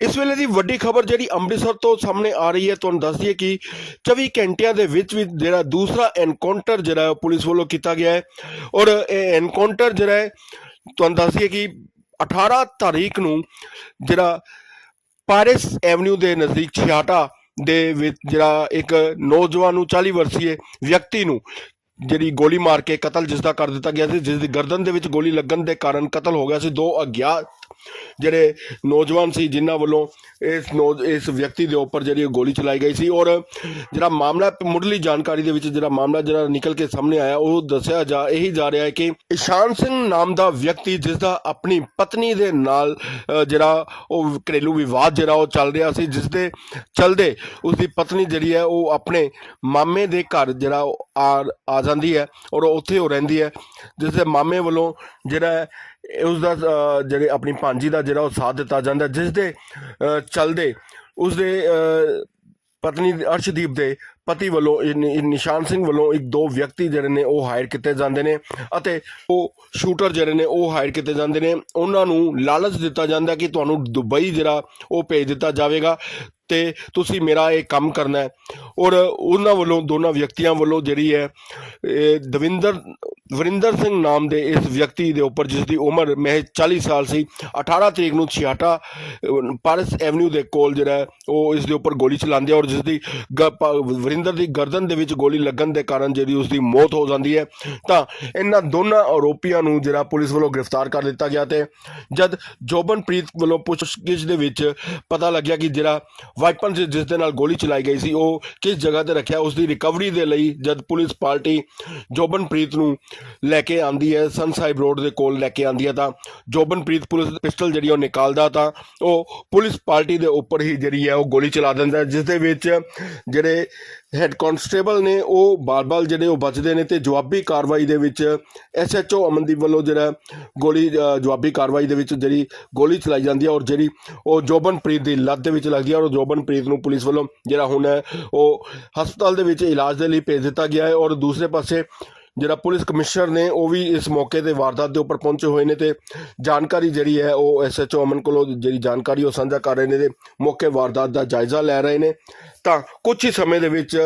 ਇਸ ਵੇਲੇ ਦੀ ਵੱਡੀ ਖਬਰ ਜਿਹੜੀ ਅੰਮ੍ਰਿਤਸਰ ਤੋਂ ਸਾਹਮਣੇ ਆ ਰਹੀ ਹੈ, ਤੁਹਾਨੂੰ ਦੱਸ ਦਈਏ ਕਿ 24 ਘੰਟਿਆਂ ਦੇ ਵਿੱਚ ਵਿੱਚ ਜਿਹੜਾ ਦੂਸਰਾ ਐਨਕਾਊਂਟਰ ਜਿਹੜਾ ਪੁਲਿਸ ਵੱਲੋਂ ਕੀਤਾ ਗਿਆ ਹੈ ਔਰ ਇਹ ਐਨਕਾਊਂਟਰ ਜਿਹੜਾ ਹੈ, ਤੁਹਾਨੂੰ ਦੱਸ ਦਈਏ ਕਿ 18 ਤਾਰੀਖ ਨੂੰ ਜਿਹੜਾ ਪਾਰਿਸ ਐਵਨਿਊ ਦੇ ਨਜ਼ਦੀਕ ਛਿਆਟਾ ਦੇ ਵਿੱਚ ਜਿਹੜਾ ਇੱਕ ਨੌਜਵਾਨ ਨੂੰ 40 ਵਰਸੀਏ ਵਿਅਕਤੀ ਨੂੰ ਜਿਹੜੀ ਗੋਲੀ ਮਾਰ ਕੇ ਕਤਲ ਜਿਸ ਦਾ ਕਰ ਦਿੱਤਾ ਗਿਆ ਸੀ ਜਿਸ ਦੀ ਗਰਦਨ ਦੇ ਵਿੱਚ ਗੋਲੀ ਲੱਗਣ ਦੇ ਕਾਰਨ ਕਤਲ ਹੋ ਗਿਆ ਸੀ, ਦੋ ਅਗਿਆਤ ਜਿਹੜੇ ਨੌਜਵਾਨ ਸੀ, ਜਿਨ੍ਹਾਂ ਵੱਲੋਂ ਇਸ ਇਸ ਵਿਅਕਤੀ ਦੇ ਉੱਪਰ ਜਿਹੜੀ ਗੋਲੀ ਚਲਾਈ ਗਈ ਸੀ ਔਰ ਜਿਹੜਾ ਮਾਮਲਾ, ਮੁੱਢਲੀ ਜਾਣਕਾਰੀ ਦੇ ਵਿੱਚ ਜਿਹੜਾ ਮਾਮਲਾ ਜਿਹੜਾ ਨਿਕਲ ਕੇ ਸਾਹਮਣੇ ਆਇਆ, ਉਹ ਦੱਸਿਆ ਜਾ, ਇਹੀ ਜਾ ਰਿਹਾ ਹੈ ਕਿ ਇਸ਼ਾਨ ਸਿੰਘ ਨਾਮ ਦਾ ਵਿਅਕਤੀ ਜਿਸ ਦਾ ਆਪਣੀ ਪਤਨੀ ਦੇ ਨਾਲ ਜਿਹੜਾ ਉਹ ਘਰੇਲੂ ਵਿਵਾਦ ਜਿਹੜਾ ਉਹ ਚੱਲ ਰਿਹਾ ਸੀ, ਜਿਸ ਦੇ ਚਲਦੇ ਉਸ ਦੀ ਪਤਨੀ ਜਿਹੜੀ ਹੈ, ਉਹ ਆਪਣੇ ਮਾਮੇ ਦੇ ਘਰ ਜਿਹੜਾ ਆ ਆ ਜਾਂਦੀ ਹੈ ਔਰ ਉੱਥੇ ਉਹ ਰਹਿੰਦੀ ਹੈ, ਜਿਸ ਦੇ ਮਾਮੇ ਵੱਲੋਂ ਜਿਹੜਾ ਉਸ ਦਾ ਜਿਹੜੇ ਆਪਣੀ ਭਾਂਜੀ ਦਾ ਜਿਹੜਾ ਉਹ ਸਾਥ ਦਿੱਤਾ ਜਾਂਦਾ, ਜਿਸ ਦੇ ਚਲਦੇ ਉਸ ਦੇ ਪਤਨੀ ਅਰਸ਼ਦੀਪ ਦੇ ਪਤੀ ਵੱਲੋਂ ਨਿਸ਼ਾਨ ਸਿੰਘ ਵੱਲੋਂ ਇੱਕ ਦੋ ਵਿਅਕਤੀ ਜਿਹੜੇ ਨੇ ਉਹ ਹਾਇਰ ਕੀਤੇ ਜਾਂਦੇ ਨੇ ਅਤੇ ਉਹ ਸ਼ੂਟਰ ਜਿਹੜੇ ਨੇ ਉਹ ਹਾਇਰ ਕੀਤੇ ਜਾਂਦੇ ਨੇ। ਉਹਨਾਂ ਨੂੰ ਲਾਲਚ ਦਿੱਤਾ ਜਾਂਦਾ ਕਿ ਤੁਹਾਨੂੰ ਦੁਬਈ ਜਿਹੜਾ ਉਹ ਭੇਜ ਦਿੱਤਾ ਜਾਵੇਗਾ ਤੇ ਤੁਸੀਂ ਮੇਰਾ ਇਹ ਕੰਮ ਕਰਨਾ ਹੈ। ਔਰ ਉਹਨਾਂ ਵੱਲੋਂ, ਦੋਨਾਂ ਵਿਅਕਤੀਆਂ ਵੱਲੋਂ ਜਿਹੜੀ ਹੈ, ਇਹ ਦਵਿੰਦਰ ਵਰਿੰਦਰ ਸਿੰਘ ਨਾਮ ਦੇ ਇਸ ਵਿਅਕਤੀ ਦੇ ਉੱਪਰ ਜਿਸ ਦੀ ਉਮਰ ਮਹਿਜ਼ 40 ਸਾਲ ਸੀ 18 ਤਰੀਕ ਨੂੰ ਛਿਆਟਾ ਅਹ, ਪਾਰਸ ਐਵਨਿਊ ਦੇ ਕੋਲ ਜਿਹੜਾ ਉਹ ਇਸ ਦੇ ਉੱਪਰ ਗੋਲੀ ਚਲਾਉਂਦੇ ਔਰ ਜਿਸ ਦੀ ਗ- ਵਰਿੰਦਰ ਦੀ ਗਰਦਨ ਦੇ ਵਿੱਚ ਗੋਲੀ ਲੱਗਣ ਦੇ ਕਾਰਨ ਜਿਹੜੀ ਉਸ ਦੀ ਮੌਤ ਹੋ ਜਾਂਦੀ ਹੈ। ਤਾਂ ਇਹਨਾਂ ਦੋਨਾਂ ਆਰੋਪੀਆਂ ਨੂੰ ਜਿਹੜਾ ਪੁਲਿਸ ਵੱਲੋਂ ਗ੍ਰਿਫਤਾਰ ਕਰ ਦਿੱਤਾ ਗਿਆ ਤੇ ਜਦ ਜੋਬਨਪ੍ਰੀਤ ਵੱਲੋਂ ਪੁੱਛਗਿੱਛ ਦੇ ਵਿੱਚ ਪਤਾ ਲੱਗਿਆ ਕਿ ਜਿਹੜਾ ਵਾਈਪਨ ਜਿ- ਜਿਸ ਦੇ ਨਾਲ ਗੋਲੀ ਚਲਾਈ ਗਈ ਸੀ ਉਹ ਕਿਸ ਜਗ੍ਹਾ ਤੇ ਰੱਖਿਆ ਉਸ ਦੀ ਰਿਕਵਰੀ ਦੇ ਲਈ ਜਦ ਪੁਲਿਸ ਪਾਰਟੀ ਜੋਬਨਪ੍ਰੀਤ ਨੂੰ ਲੈ ਕੇ ਆਂਦੀ ਹੈ, ਸਨ ਸਾਹਿਬ ਰੋਡ ਦੇ ਕੋਲ ਲੈ ਕੇ ਆਂਦੀ ਹੈ ਤਾਂ ਜੋਬਨਪ੍ਰੀਤ ਪੁਲਿਸ ਪਿਸਟਲ ਜਿਹੜੀ ਉਹ ਨਿਕਾਲਦਾ ਤਾਂ ਉਹ ਪੁਲਿਸ ਪਾਰਟੀ ਦੇ ਉੱਪਰ ਹੀ ਜਿਹੜੀ ਹੈ ਉਹ ਗੋਲੀ ਚਲਾ ਦਿੰਦਾ ਜਿਸ ਦੇ ਵਿੱਚ ਜਿਹੜੇ ਹੈੱਡ ਕਾਂਸਟੇਬਲ ਨੇ ਉਹ ਬਾਰ-ਬਾਰ ਜਿਹੜੇ ਉਹ ਬਚਦੇ ਨੇ ਤੇ ਜਵਾਬੀ ਕਾਰਵਾਈ ਦੇ ਵਿੱਚ ਐਸਐਚਓ ਅਮਨਦੀਪ ਵੱਲੋਂ ਜਿਹੜਾ ਗੋਲੀ ਜਵਾਬੀ ਕਾਰਵਾਈ ਦੇ ਵਿੱਚ ਜਿਹੜੀ ਗੋਲੀ ਚਲਾਈ ਜਾਂਦੀ ਹੈ ਔਰ ਜਿਹੜੀ ਉਹ ਜੋਬਨਪ੍ਰੀਤ ਦੀ ਲੱਤ ਦੇ ਵਿੱਚ ਲੱਗਦੀ ਹੈ ਔਰ ਜੋਬਨਪ੍ਰੀਤ ਨੂੰ ਪੁਲਿਸ ਵੱਲੋਂ ਜਿਹੜਾ ਹੁਣ ਹੈ ਉਹ ਹਸਪਤਾਲ ਦੇ ਵਿੱਚ ਇਲਾਜ ਦੇ ਲਈ ਭੇਜ ਦਿੱਤਾ ਗਿਆ ਹੈ ਔਰ ਦੂਸਰੇ ਪਾਸੇ ਜਿਹੜਾ ਪੁਲਿਸ ਕਮਿਸ਼ਨਰ ਨੇ, ਉਹ ਵੀ ਇਸ ਮੌਕੇ ਤੇ ਵਾਰਦਾਤ ਦੇ ਉੱਪਰ ਪਹੁੰਚੇ ਹੋਏ ਨੇ ਤੇ ਜਾਣਕਾਰੀ ਜਿਹੜੀ ਹੈ, ਉਹ ਐਸਐਚਓ ਅਮਨ ਕੋਲੋਂ ਜਿਹੜੀ ਜਾਣਕਾਰੀ ਉਹ ਸਾਂਝਾ ਕਰ ਰਹੇ ਨੇ ਤੇ ਮੌਕੇ ਵਾਰਦਾਤ ਦਾ ਜਾਇਜ਼ਾ ਲੈ ਰਹੇ ਨੇ। ਤਾਂ ਕੁਝ ਹੀ ਸਮੇਂ ਦੇ ਵਿੱਚ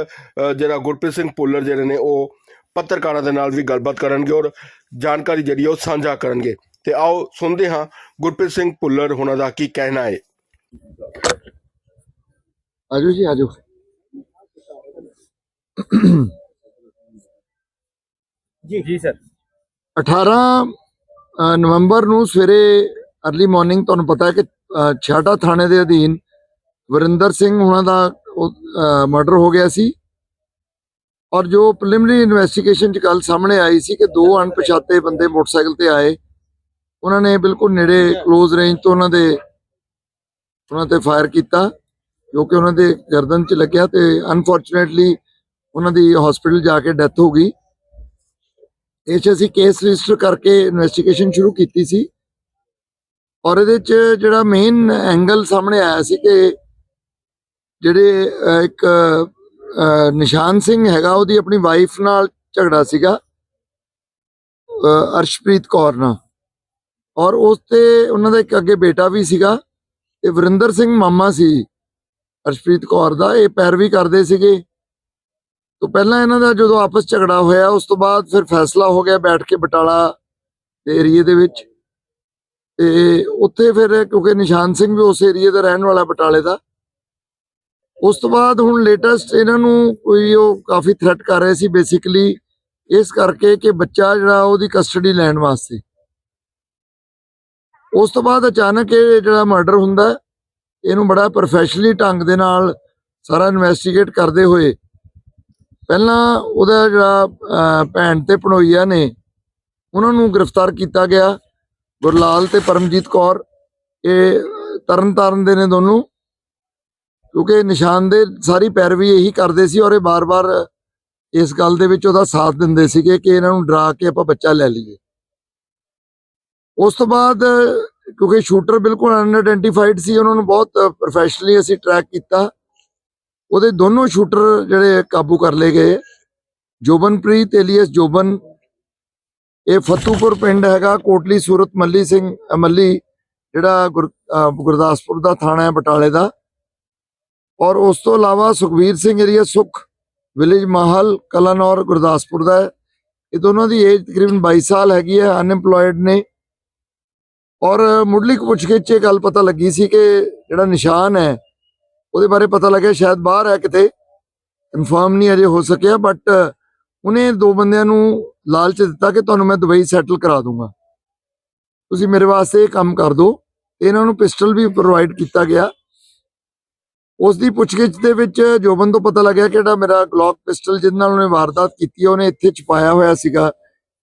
ਜਿਹੜਾ ਗੁਰਪ੍ਰੀਤ ਸਿੰਘ ਪੁੱਲਰ ਜਿਹੜੇ ਨੇ, ਉਹ ਪੱਤਰਕਾਰਾਂ ਦੇ ਨਾਲ ਵੀ ਗੱਲਬਾਤ ਕਰਨਗੇ ਔਰ ਜਾਣਕਾਰੀ ਜਿਹੜੀ ਹੈ, ਉਹ ਸਾਂਝਾ ਕਰਨਗੇ। ਤੇ ਆਓ ਸੁਣਦੇ ਹਾਂ ਗੁਰਪ੍ਰੀਤ ਸਿੰਘ ਪੁੱਲਰ ਉਹਨਾਂ ਦਾ ਕੀ ਕਹਿਣਾ ਹੈ। ਆਜੋ ਜੀ, ਆਜੋ। ਸਰ। 18 ਨਵੰਬਰ ਨੂੰ ਸਵੇਰੇ ਅਰਲੀ ਮਾਰਨਿੰਗ ਤੁਹਾਨੂੰ ਪਤਾ ਹੈ ਕਿ ਛਾਟਾ ਥਾਣੇ ਦੇ ਅਧੀਨ ਵਰਿੰਦਰ ਸਿੰਘ ਉਹਨਾਂ ਦਾ ਮਰਡਰ ਹੋ ਗਿਆ ਸੀ। ਔਰ ਜੋ ਪ੍ਰੀਲਿਮਿਨਰੀ ਇਨਵੈਸਟੀਗੇਸ਼ਨ ਚ ਕੱਲ ਸਾਹਮਣੇ ਆਈ ਸੀ ਕਿ ਦੋ ਅਣਪਛਾਤੇ ਬੰਦੇ ਮੋਟਰਸਾਈਕਲ ਤੇ ਆਏ, ਉਹਨਾਂ ਨੇ ਬਿਲਕੁਲ ਨੇੜੇ ক্লোਜ਼ ਰੇਂਜ ਤੋਂ ਉਹਨਾਂ ਦੇ, ਉਹਨਾਂ ਤੇ ਫਾਇਰ ਕੀਤਾ, ਜੋ ਕਿ ਉਹਨਾਂ ਦੇ ਗਰਦਨ 'ਚ ਲੱਗਿਆ ਤੇ ਅਨਫੋਰਚੂਨੇਟਲੀ ਉਹਨਾਂ ਦੀ ਹਸਪੀਟਲ ਜਾ ਕੇ ਡੈਥ ਹੋ ਗਈ। ਇਹ 'ਚ ਅਸੀਂ ਕੇਸ ਰਜਿਸਟਰ ਕਰਕੇ ਇਨਵੈਸਟੀਗੇਸ਼ਨ ਸ਼ੁਰੂ ਕੀਤੀ ਸੀ। ਔਰ ਇਹਦੇ 'ਚ ਜਿਹੜਾ ਮੇਨ ਐਂਗਲ ਸਾਹਮਣੇ ਆਇਆ ਸੀ ਕਿ ਜਿਹੜੇ ਇੱਕ ਨਿਸ਼ਾਨ ਸਿੰਘ ਹੈਗਾ, ਉਹਦੀ ਆਪਣੀ ਵਾਈਫ ਨਾਲ ਝਗੜਾ ਸੀਗਾ ਅਰਸ਼ਪ੍ਰੀਤ ਕੌਰ ਨਾਲ। ਔਰ ਉਸ ਤੇ ਉਹਨਾਂ ਦਾ ਇੱਕ ਅੱਗੇ ਬੇਟਾ ਵੀ ਸੀਗਾ, ਤੇ ਵਰਿੰਦਰ ਸਿੰਘ ਮਾਮਾ ਸੀ ਅਰਸ਼ਪ੍ਰੀਤ ਕੌਰ ਦਾ। ਇਹ ਪੈਰਵੀ ਕਰਦੇ ਸੀਗੇ। ਤੋਂ ਪਹਿਲਾਂ ਇਹਨਾਂ ਦਾ ਜਦੋਂ ਆਪਸ ਝਗੜਾ ਹੋਇਆ, ਉਸ ਤੋਂ ਬਾਅਦ ਫਿਰ ਫੈਸਲਾ ਹੋ ਗਿਆ ਬੈਠ ਕੇ ਬਟਾਲਾ ਦੇ ਏਰੀਏ ਦੇ ਵਿੱਚ। ਤੇ ਉੱਥੇ ਫਿਰ ਕਿਉਂਕਿ ਨਿਸ਼ਾਨ ਸਿੰਘ ਵੀ ਉਸ ਏਰੀਏ ਦਾ ਰਹਿਣ ਵਾਲਾ ਬਟਾਲੇ ਦਾ। ਉਸ ਤੋਂ ਬਾਅਦ ਹੁਣ ਲੇਟੈਸਟ ਇਹਨਾਂ ਨੂੰ ਕੋਈ ਉਹ ਕਾਫੀ ਥ੍ਰੈਟ ਕਰ ਰਹੇ ਸੀ ਬੇਸਿਕਲੀ ਇਸ ਕਰਕੇ ਕਿ ਬੱਚਾ ਜਿਹੜਾ ਉਹਦੀ ਕਸਟਡੀ ਲੈਣ ਵਾਸਤੇ। ਉਸ ਤੋਂ ਬਾਅਦ ਅਚਾਨਕ ਇਹ ਜਿਹੜਾ ਮਰਡਰ ਹੁੰਦਾ, ਇਹਨੂੰ ਬੜਾ ਪ੍ਰੋਫੈਸ਼ਨਲੀ ਢੰਗ ਦੇ ਨਾਲ ਸਾਰਾ ਇਨਵੈਸਟੀਗੇਟ ਕਰਦੇ ਹੋਏ ਪਹਿਲਾਂ ਉਹਦਾ ਜਿਹੜਾ ਭੈਣ ਤੇ ਪਣੋਈਆ ਨੇ, ਉਹਨਾਂ ਨੂੰ ਗ੍ਰਿਫਤਾਰ ਕੀਤਾ ਗਿਆ। ਗੁਰਲਾਲ ਤੇ ਪਰਮਜੀਤ ਕੌਰ, ਇਹ ਤਰਨ ਤਾਰਨ ਦੇ ਨੇ ਦੋਨੋਂ। ਕਿਉਂਕਿ ਨਿਸ਼ਾਨ ਦੇ ਸਾਰੀ ਪੈਰਵੀ ਇਹੀ ਕਰਦੇ ਸੀ ਔਰ ਇਹ ਬਾਰ-ਬਾਰ ਇਸ ਗੱਲ ਦੇ ਵਿੱਚ ਉਹਦਾ ਸਾਥ ਦਿੰਦੇ ਸੀਗੇ ਕਿ ਇਹਨਾਂ ਨੂੰ ਡਰਾ ਕੇ ਆਪਾਂ ਬੱਚਾ ਲੈ ਲਈਏ। ਉਸ ਤੋਂ ਬਾਅਦ, ਕਿਉਂਕਿ ਸ਼ੂਟਰ ਬਿਲਕੁਲ ਅਨਆਇਡੈਂਟੀਫਾਈਡ ਸੀ, ਉਹਨਾਂ ਨੂੰ ਬਹੁਤ ਪ੍ਰੋਫੈਸ਼ਨਲੀ ਅਸੀਂ ਟਰੈਕ ਕੀਤਾ। ਉਹਦੇ ਦੋਨੋਂ ਸ਼ੂਟਰ ਜਿਹੜੇ ਕਾਬੂ ਕਰ ਲਏ ਗਏ। ਜੋਬਨਪ੍ਰੀਤ ਏਲੀਅਸ ਜੋਬਨ। ਇਹ ਫਤੂਪੁਰ ਪਿੰਡ ਹੈਗਾ, ਕੋਟਲੀ, ਸੂਰਤ, ਮੱਲੀ ਸਿੰਘ ਮੱਲੀ ਜਿਹੜਾ ਗੁਰ- ਗੁਰਦਾਸਪੁਰ ਦਾ ਥਾਣਾ ਹੈ, ਬਟਾਲੇ ਦਾ। ਔਰ ਉਸ ਤੋਂ ਇਲਾਵਾ ਸੁਖਵੀਰ ਸਿੰਘ ਏਰੀਆ ਸੁਖ, ਵਿਲੇਜ ਮਾਹਲ, ਕਲਨੌਰ, ਗੁਰਦਾਸਪੁਰ ਦਾ ਹੈ। ਇਹ ਦੋਨਾਂ ਦੀ ਏਜ ਤਕਰੀਬਨ 22 ਸਾਲ ਹੈਗੀ ਹੈ ਅਨਐਮਪਲੋਇਡ ਨੇ। ਔਰ ਮੁੱਢਲੀ ਪੁੱਛਗਿੱਛ ਇਹ ਗੱਲ ਪਤਾ ਲੱਗੀ ਸੀ ਕਿ ਜਿਹੜਾ ਨਿਸ਼ਾਨ ਹੈ ਉਹਦੇ ਬਾਰੇ ਪਤਾ ਲੱਗਿਆ ਸ਼ਾਇਦ ਬਾਹਰ ਹੈ ਕਿਤੇ। ਕਨਫਰਮ ਨਹੀਂ ਅਜੇ ਹੋ ਸਕਿਆ ਬਟ ਉਹਨੇ ਦੋ ਬੰਦਿਆਂ ਨੂੰ ਲਾਲਚ ਦਿੱਤਾ ਕਿ ਤੁਹਾਨੂੰ ਮੈਂ ਦੁਬਈ ਸੈਟਲ ਕਰਾ ਦੂੰਗਾ। ਤੁਸੀਂ ਮੇਰੇ ਵਾਸਤੇ ਇਹ ਕੰਮ ਕਰ ਦਿਓ ਤੇ ਇਹਨਾਂ ਨੂੰ ਪਿਸਟਲ ਵੀ ਪ੍ਰੋਵਾਈਡ ਕੀਤਾ ਗਿਆ। ਉਸ ਦੀ ਪੁੱਛਗਿੱਛ ਦੇ ਵਿੱਚ ਜੋਬਨ ਤੋਂ ਪਤਾ ਲੱਗਿਆ ਕਿ ਜਿਹੜਾ ਮੇਰਾ ਗਲੌਕ ਪਿਸਟਲ ਜਿਹਦੇ ਨਾਲ ਉਹਨੇ ਵਾਰਦਾਤ ਕੀਤੀ ਹੈ, ਉਹਨੇ ਇੱਥੇ ਛਪਾਇਆ ਹੋਇਆ ਸੀਗਾ।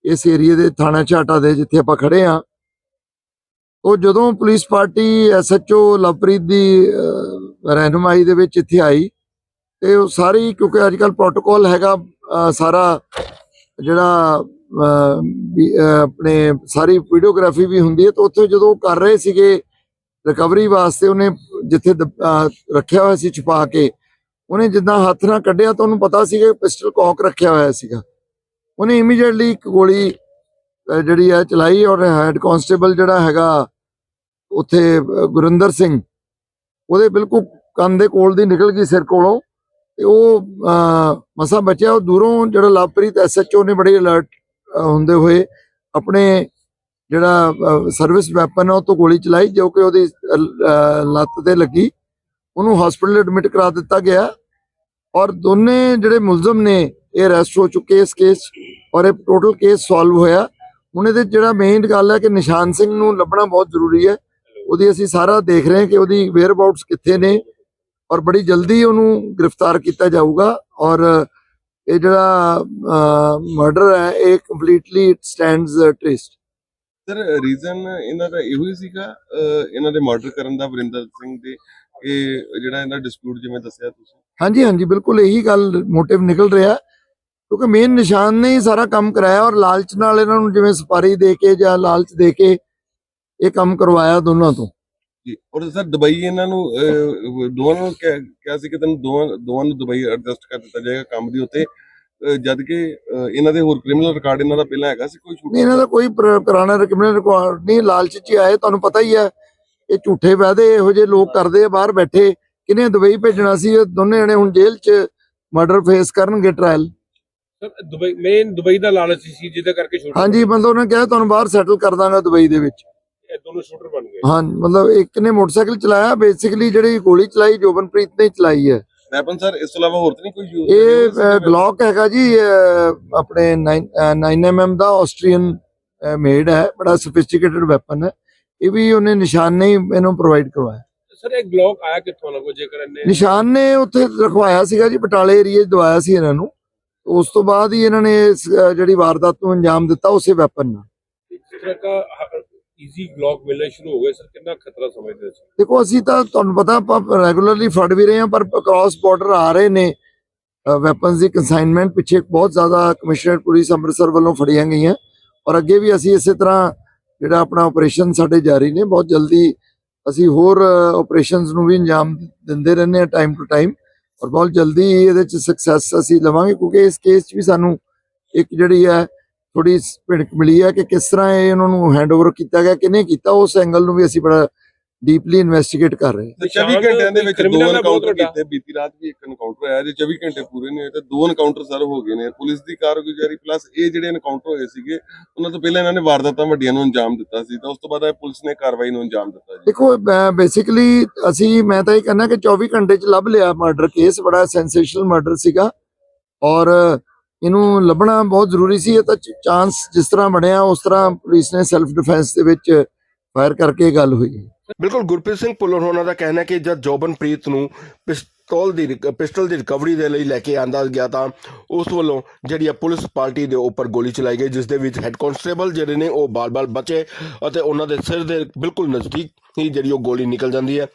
ਇਸ ਏਰੀਏ ਦੇ ਥਾਣਾ ਝਾਟਾ ਦੇ ਜਿੱਥੇ ਆਪਾਂ ਖੜੇ ਆ। ਉਹ ਜਦੋਂ ਪੁਲਿਸ ਪਾਰਟੀ ਐਸਐਚਓ ਲਵਪ੍ਰੀਤ ਦੀ ਅਹ, ਰਹਿਨੁਮਾਈ ਦੇ ਵਿੱਚ ਇੱਥੇ ਆਈ ਤੇ ਉਹ ਸਾਰੀ ਕਿਉਂਕਿ ਅੱਜ ਕੱਲ ਪ੍ਰੋਟੋਕਾਲ ਹੈਗਾ ਸਾਰਾ ਜਿਹੜਾ ਆਪਣੇ ਸਾਰੀ ਵੀਡੀਓਗ੍ਰਾਫੀ ਵੀ ਹੁੰਦੀ ਹੈ ਤਾਂ ਉੱਥੇ ਜਦੋਂ ਉਹ ਕਰ ਰਹੇ ਸੀਗੇ ਰਿਕਵਰੀ ਵਾਸਤੇ ਉਹਨੇ ਜਿੱਥੇ ਰੱਖਿਆ ਹੋਇਆ ਸੀ ਛੁਪਾ ਕੇ ਉਹਨੇ ਜਿੱਦਾਂ ਹੱਥ ਨਾਲ ਕੱਢਿਆ ਤਾਂ ਉਹਨੂੰ ਪਤਾ ਸੀਗਾ ਪਿਸਟਲ ਕੌਕ ਰੱਖਿਆ ਹੋਇਆ ਸੀਗਾ। ਉਹਨੇ ਇਮੀਡੀਏਟਲੀ ਇੱਕ ਗੋਲੀ ਜਿਹੜੀ ਹੈ ਚਲਾਈ ਔਰ ਹੈਡ ਕਾਂਸਟੇਬਲ ਜਿਹੜਾ ਹੈਗਾ ਉੱਥੇ ਗੁਰਿੰਦਰ ਸਿੰਘ। ਉਹਦੇ ਬਿਲਕੁਲ ਕੰਨ ਦੇ ਕੋਲ ਦੀ ਨਿਕਲ ਗਈ ਸਿਰ ਕੋਲੋਂ। ਤੇ ਉਹ ਮਸਾ ਬਚਿਆ। ਉਹ ਦੂਰੋਂ ਜਿਹੜਾ ਲਵਪ੍ਰੀਤ ਐਸਐਚਓ ਨੇ ਬੜੇ ਅਲਰਟ ਹੁੰਦੇ ਹੋਏ ਆਪਣੇ ਜਿਹੜਾ ਸਰਵਿਸ ਵੈਪਨ ਹੈ ਉਹ ਤੋਂ ਗੋਲੀ ਚਲਾਈ, ਜੋ ਕਿ ਉਹਦੀ ਲੱਤ ਤੇ ਲੱਗੀ। ਉਹਨੂੰ ਹਸਪੀਟਲ ਐਡਮਿਟ ਕਰਾ ਦਿੱਤਾ ਗਿਆ। ਔਰ ਦੋਨੇ ਜਿਹੜੇ ਮੁਲਜ਼ਮ ਨੇ, ਇਹ ਅਰੈਸਟ ਹੋ ਚੁੱਕੇ ਇਸ ਕੇਸ ਔਰ ਇਹ ਟੋਟਲ ਕੇਸ ਸੋਲਵ ਹੋਇਆ। ਹੁਣ ਇਹਦੇ ਜਿਹੜਾ ਮੇਨ ਗੱਲ ਹੈ ਕਿ ਨਿਸ਼ਾਨ ਸਿੰਘ ਨੂੰ ਲੱਭਣਾ ਬਹੁਤ ਜ਼ਰੂਰੀ ਹੈ। ਉਹਦੀ ਅਸੀਂ ਸਾਰਾ ਦੇਖ ਰਹੇ ਹਾਂ ਕਿ ਉਹਦੀ ਵੇਅਰ ਅਬਾਊਟਸ ਕਿੱਥੇ ਨੇ ਔਰ ਬੜੀ ਜਲਦੀ ਉਹਨੂੰ ਗ੍ਰਿਫਤਾਰ ਕੀਤਾ ਜਾਊਗਾ ਔਰ ਇਹ ਜਿਹੜਾ ਮਰਡਰ ਹੈ ਇਹ completely stands traced sir reason ਇਹਨਾਂ ਦਾ ਇਹੋ ਹੀ ਸੀਗਾ ਇਹਨਾਂ ਦੇ ਮਰਡਰ ਕਰਨ ਦਾ ਵਰਿੰਦਰ ਸਿੰਘ ਦੇ ਇਹ ਜਿਹੜਾ ਇਹਨਾਂ ਡਿਸਪਿਊਟ ਜਿਵੇਂ ਦੱਸਿਆ ਤੁਸੀਂ? ਹਾਂਜੀ ਹਾਂਜੀ ਬਿਲਕੁਲ ਇਹੀ ਗੱਲ ਮੋਟਿਵ ਨਿਕਲ ਰਿਹਾ। ਕਿਉਂਕਿ ਮੇਨ ਨਿਸ਼ਾਨ ਨੇ ਹੀ ਸਾਰਾ ਕੰਮ ਕਰਾਇਆ ਔਰ ਲਾਲਚ ਨਾਲ ਇਹਨਾਂ ਨੂੰ ਜਿਵੇਂ ਸਪਾਰੀ ਦੇ ਕੇ ਜਾਂ ਲਾਲਚ ਦੇ ਕੇ ਇਹ ਕੰਮ ਕਰਵਾਇਆ ਦੋਨਾਂ ਤੋਂ। ਜੀ ਔਰ ਸਰ ਦੁਬਈ ਇਹਨਾਂ ਨੂੰ ਅਹ, ਦੋਵਾਂ ਨੂੰ ਕਿਹਾ ਕਿਹਾ ਸੀ ਕਿ ਤੈਨੂੰ ਦੋਵਾਂ ਦੋਵਾਂ ਨੂੰ ਦੁਬਈ ਐਡਜਸਟ ਕਰ ਦਿੱਤਾ ਜਾਏਗਾ ਕੰਮ ਦੇ ਉੱਤੇ। ਅਹ, ਜਦ ਕਿ ਅਹ, ਇਹਨਾਂ ਦੇ ਹੋਰ ਕ੍ਰਿਮੀਨਲ ਰਿਕਾਰਡ ਇਹਨਾਂ ਦਾ ਪਹਿਲਾਂ ਹੈਗਾ ਸੀ ਕੋਈ ਨਹੀਂ ਛੋਟਾ ਇਹਨਾਂ ਦਾ ਕੋਈ ਪੁਰ- ਪੁਰਾਣਾ ਰਿਕਮੈਂਡ ਰਿਕਾਰਡ ਨਹੀਂ ਲਾਲਚ ਚ ਹੀ ਆਏ ਤੁਹਾਨੂੰ ਪਤਾ ਹੀ ਹੈ। ਇਹ ਝੂਠੇ ਵਾਅਦੇ ਇਹੋ ਜਿਹੇ ਲੋਕ ਕਰਦੇ ਆ ਬਾਹਰ ਬੈਠੇ। ਕਿਨੇ ਦੁਬਈ ਭੇਜਣਾ ਸੀ ਇਹ ਦੋਨੇ ਜਣੇ ਹੁਣ ਜੇਲ੍ਹ 'ਚ ਮਰਡਰ ਫੇਸ ਕਰਨਗੇ trial sir Dubai main Dubai ਦਾ ਲਾਲਚ ਸੀ ਜਿਹਦੇ ਕਰਕੇ ਸ਼ੂਟਰ ਹਾਂਜੀ ਮਤਲਬ ਉਹਨੇ ਕਿਹਾ ਤੁਹਾਨੂੰ ਬਾਹਰ ਸੈਟਲ ਕਰ ਦਾਂਗਾ ਦੁਬਈ ਦੇ ਵਿੱਚ। ਇਹ ਦੋਨੋਂ ਸ਼ੂਟਰ ਬਣ ਗਏ। ਹਾਂ ਮਤਲਬ ਇੱਕ ਨੇ ਮੋਟਰਸਾਈਕਲ ਚਲਾਇਆ ਬੇਸਿਕਲੀ ਜਿਹੜੀ ਗੋਲੀ ਚਲਾਈ ਜੋਬਨਪ੍ਰੀਤ ਨੇ ਚਲਾਈ ਹੈ। ਵੈਪਨ ਸਰ ਇਸ ਤੋਂ ਇਲਾਵਾ ਹੋਰ ਤਾਂ ਨਹੀਂ ਕੋਈ ਯੂਜ਼ ਇਹ ਗਲੌਕ ਹੈਗਾ ਜੀ ਆਪਣੇ 9mm ਦਾ ਆਸਟਰੀਅਨ ਮੇਡ ਹੈ ਬੜਾ ਸੋਫਿਸਟੀਕੇਟਡ ਵੈਪਨ ਹੈ। ਇਹ ਵੀ ਉਹਨੇ ਨਿਸ਼ਾਨ ਨੇ ਹੀ ਇਹਨੂੰ ਪ੍ਰੋਵਾਈਡ ਕਰਵਾਇਆ। ਸਰ ਇਹ ਗਲੌਕ ਆਇਆ ਕਿੱਥੋਂ ਲੱਗੋ ਜੇਕਰ ਇਹਨੇ ਨਿਸ਼ਾਨ ਨੇ ਉੱਥੇ ਰਖਵਾਇਆ ਸੀਗਾ ਜੀ ਬਟਾਲੇ ਏਰੀਏ 'ਚ ਦਵਾਇਆ ਸੀ ਇਹਨਾਂ ਨੂੰ। ਉਸ ਤੋਂ ਬਾਅਦ ਹੀ ਇਹਨਾਂ ਨੇ ਜਿਹੜੀ ਵਾਰਦਾਤ ਨੂੰ ਅੰਜਾਮ ਦਿੱਤਾ ਉਸੇ ਵੈਪਨ ਨਾਲ। ਇਸ ਤਰ੍ਹਾਂ ਦਾ ਈਜ਼ੀ ਗਲੌਕ ਮਿਲਣਾ ਸ਼ੁਰੂ ਹੋ ਗਏ ਸਰ, ਕਿੰਨਾ ਖਤਰਾ ਸਮਝਦੇ ਸੀ ਦੇਖੋ, ਅਸੀਂ ਤਾਂ ਤੁਹਾਨੂੰ ਪਤਾ ਆਪਾਂ ਰੈਗੂਲਰਲੀ ਫੜ ਵੀ ਰਹੇ ਹਾਂ, ਪਰ ਕ੍ਰਾਸ ਬਾਰਡਰ ਆ ਰਹੇ ਨੇ। ਵੈਪਨਸ ਦੀ ਕੰਸਾਈਨਮੈਂਟ ਪਿੱਛੇ ਬਹੁਤ ਜ਼ਿਆਦਾ ਕਮਿਸ਼ਨਰੇਟ ਪੁਲਿਸ ਅੰਮ੍ਰਿਤਸਰ ਵੱਲੋਂ ਫੜੀਆਂ ਗਈਆਂ। ਔਰ ਅੱਗੇ ਵੀ ਅਸੀਂ ਇਸੇ ਤਰ੍ਹਾਂ ਜਿਹੜਾ ਆਪਣਾ ਆਪਰੇਸ਼ਨ ਸਾਡੇ ਜਾਰੀ ਨੇ, ਬਹੁਤ ਜਲਦੀ ਅਸੀਂ ਹੋਰ ਆਪਰੇਸ਼ਨਸ ਨੂੰ ਵੀ ਅੰਜਾਮ ਦਿੰਦੇ ਰਹਿੰਦੇ ਹਾਂ ਟਾਈਮ ਟੂ ਟਾਈਮ ਔਰ ਬਹੁਤ ਜਲਦੀ ਇਹਦੇ ਚ ਸਕਸੈਸ ਅਸੀਂ ਲਵਾਂਗੇ, ਕਿਉਂਕਿ ਇਸ ਕੇਸ 'ਚ ਵੀ ਸਾਨੂੰ ਇੱਕ ਜਿਹੜੀ ਹੈ ਥੋੜੀ ਭਿਣਕ ਮਿਲੀ ਹੈ ਕਿ ਕਿਸ ਤਰ੍ਹਾਂ ਇਹ ਉਹਨਾਂ ਨੂੰ ਹੈਂਡਓਵਰ ਕੀਤਾ ਗਿਆ ਕਿਹਨੇ ਕੀਤਾ ਉਸ ਐਂਗਲ ਨੂੰ ਵੀ ਅਸੀਂ ਬੜਾ ਡੀਪਲੀ ਇਨਵੈਸਟੀਗੇਟ ਕਰ ਰਹੇ ਹਾਂ। 24 ਘੰਟਿਆਂ ਦੇ ਵਿੱਚ ਦੋ ਐਨਕਾਊਂਟਰ। ਕੀਤੇ ਬੀਤੀ ਰਾਤ ਵੀ ਇੱਕ ਐਨਕਾਊਂਟਰ ਆਇਆ ਜੇ 24 ਘੰਟੇ ਪੂਰੇ ਨਹੀਂ ਹੋਏ ਤੇ ਦੋ ਐਨਕਾਊਂਟਰ ਸਰ ਹੋ ਗਏ ਨੇ। ਪੁਲਿਸ ਦੀ ਕਾਰਗੁਜ਼ਾਰੀ ਪਲੱਸ ਇਹ ਜਿਹੜੇ ਐਨਕਾਊਂਟਰ ਹੋਏ ਸੀਗੇ ਉਹਨਾਂ ਤੋਂ ਪਹਿਲਾਂ ਇਹਨਾਂ ਨੇ ਵਾਰਦਾਤਾਂ ਵੱਡੀਆਂ ਨੂੰ ਅੰਜਾਮ ਦਿੱਤਾ ਸੀ ਤਾਂ ਉਸ ਤੋਂ ਬਾਅਦ ਇਹ ਪੁਲਿਸ ਨੇ ਕਾਰਵਾਈ ਨੂੰ ਅੰਜਾਮ ਦਿੱਤਾ ਜੀ। ਦੇਖੋ ਬੇਸਿਕਲੀ ਅਸੀਂ ਮੈਂ ਤਾਂ ਇਹ ਕਹਿੰਦਾ ਕਿ 24 ਘੰਟੇ ਚ ਲੱਭ ਲਿਆ ਮਰਡਰ ਕੇਸ ਬੜਾ ਸੈਂਸੇਸ਼ਨਲ ਮਰਡਰ ਸੀਗਾ। ਔਰ ਇਹਨੂੰ ਲੱਭਣਾ ਬਹੁਤ ਜ਼ਰੂਰੀ ਸੀ, ਇਹ ਤਾਂ ਚਾਂਸ ਜਿਸ ਤਰ੍ਹਾਂ ਬਣਿਆ, ਉਸ ਤਰ੍ਹਾਂ ਪੁਲਿਸ ਨੇ ਸੈਲਫ ਡਿਫੈਂਸ ਦੇ ਵਿੱਚ ਫਾਇਰ ਕਰਕੇ ਗੱਲ ਹੋਈ। ਬਿਲਕੁਲ ਗੁਰਪ੍ਰੀਤ ਸਿੰਘ ਭੁੱਲਰ ਹੋਣਾ ਦਾ ਕਹਿਣਾ ਹੈ ਕਿ ਜਦ ਜੋਬਨਪ੍ਰੀਤ ਨੂੰ ਪਿਸਤੌਲ ਦੀ ਰਿਕ- ਪਿਸਟਲ ਦੀ ਰਿਕਵਰੀ ਦੇ ਲਈ ਲੈ ਕੇ ਆਂਦਾ ਗਿਆ ਤਾਂ ਉਸ ਵੱਲੋਂ ਜਿਹੜੀ ਆ ਪੁਲਿਸ ਪਾਰਟੀ ਦੇ ਉੱਪਰ ਗੋਲੀ ਚਲਾਈ ਗਈ ਜਿਸ ਦੇ ਵਿੱਚ ਹੈੱਡ ਕਾਂਸਟੇਬਲ ਜਿਹੜੇ ਨੇ ਉਹ ਬਾਲ-ਬਾਲ ਬਚੇ ਅਤੇ ਉਹਨਾਂ ਦੇ ਸਿਰ ਦੇ ਬਿਲਕੁਲ ਨਜ਼ਦੀਕ ਹੀ ਜਿਹੜੀ ਉਹ ਗੋਲੀ ਨਿਕਲ ਜਾਂਦੀ ਹੈ।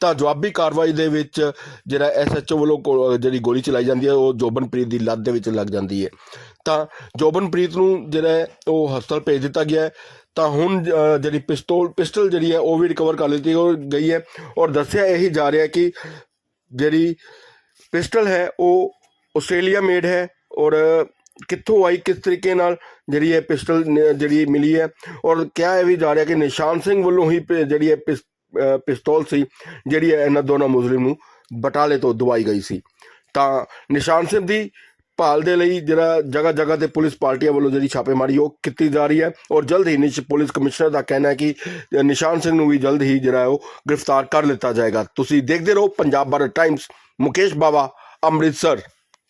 ਤਾਂ ਜਵਾਬੀ ਕਾਰਵਾਈ ਦੇ ਵਿੱਚ ਜਿਹੜਾ ਐਸਐਚਓ ਵੱਲੋਂ ਗੋ- ਜਿਹੜੀ ਗੋਲੀ ਚਲਾਈ ਜਾਂਦੀ ਹੈ, ਉਹ ਜੋਬਨਪ੍ਰੀਤ ਦੀ ਲੱਤ ਦੇ ਵਿੱਚ ਲੱਗ ਜਾਂਦੀ ਹੈ। ਤਾਂ ਜੋਬਨਪ੍ਰੀਤ ਨੂੰ ਜਿਹੜਾ ਹੈ ਉਹ ਹਸਪਤਾਲ ਭੇਜ ਦਿੱਤਾ ਗਿਆ ਹੈ। ਤਾਂ ਹੁਣ ਜਿਹੜੀ ਪਿਸਤੌਲ ਪਿਸਟਲ ਜਿਹੜੀ ਹੈ, ਉਹ ਵੀ ਰਿਕਵਰ ਕਰ ਲਈ ਗਈ ਹੈ ਔਰ ਦੱਸਿਆ ਇਹੀ ਜਾ ਰਿਹਾ ਕਿ ਜਿਹੜੀ ਪਿਸਟਲ ਹੈ, ਉਹ ਆਸਟ੍ਰੇਲੀਆ ਮੇਡ ਹੈ ਔਰ ਕਿੱਥੋਂ ਆਈ, ਕਿਸ ਤਰੀਕੇ ਨਾਲ ਜਿਹੜੀ ਇਹ ਪਿਸਟਲ ਜਿਹੜੀ ਮਿਲੀ ਹੈ ਔਰ ਕਿਹਾ ਇਹ ਵੀ ਜਾ ਰਿਹਾ ਕਿ ਨਿਸ਼ਾਨ ਸਿੰਘ ਵੱਲੋਂ ਹੀ ਪ- ਜਿਹੜੀ ਇਹ ਪਿਸ- ਪਿਸਤੌਲ ਸੀ, ਜਿਹੜੀ ਇਹਨਾਂ ਦੋਨਾਂ ਮੁਜਰਮ ਨੂੰ ਬਟਾਲੇ ਤੋਂ ਦਵਾਈ ਗਈ ਸੀ। ਤਾਂ ਨਿਸ਼ਾਨ ਸਿੰਘ ਦੀ ਭਾਲ ਦੇ ਲਈ ਜਿਹੜਾ ਜਗ੍ਹਾ ਜਗ੍ਹਾ ਤੇ ਪੁਲਿਸ ਪਾਰਟੀਆਂ ਵੱਲੋਂ ਜਿਹੜੀ ਛਾਪੇਮਾਰੀ, ਉਹ ਕੀਤੀ ਜਾ ਰਹੀ ਹੈ ਔਰ ਜਲਦ ਹੀ ਨਿਸ਼ ਪੁਲਿਸ ਕਮਿਸ਼ਨਰ ਦਾ ਕਹਿਣਾ ਹੈ ਕਿ ਨਿਸ਼ਾਨ ਸਿੰਘ ਨੂੰ ਵੀ ਜਲਦ ਹੀ ਜਿਹੜਾ ਉਹ ਗ੍ਰਿਫਤਾਰ ਕਰ ਲਿੱਤਾ ਜਾਏਗਾ। ਤੁਸੀਂ ਦੇਖਦੇ ਰਹੋ ਪੰਜਾਬ ਬਾਰ ਟਾਈਮਸ ਮੁਕੇਸ਼ ਬਾਵਾ, ਅੰਮ੍ਰਿਤਸਰ।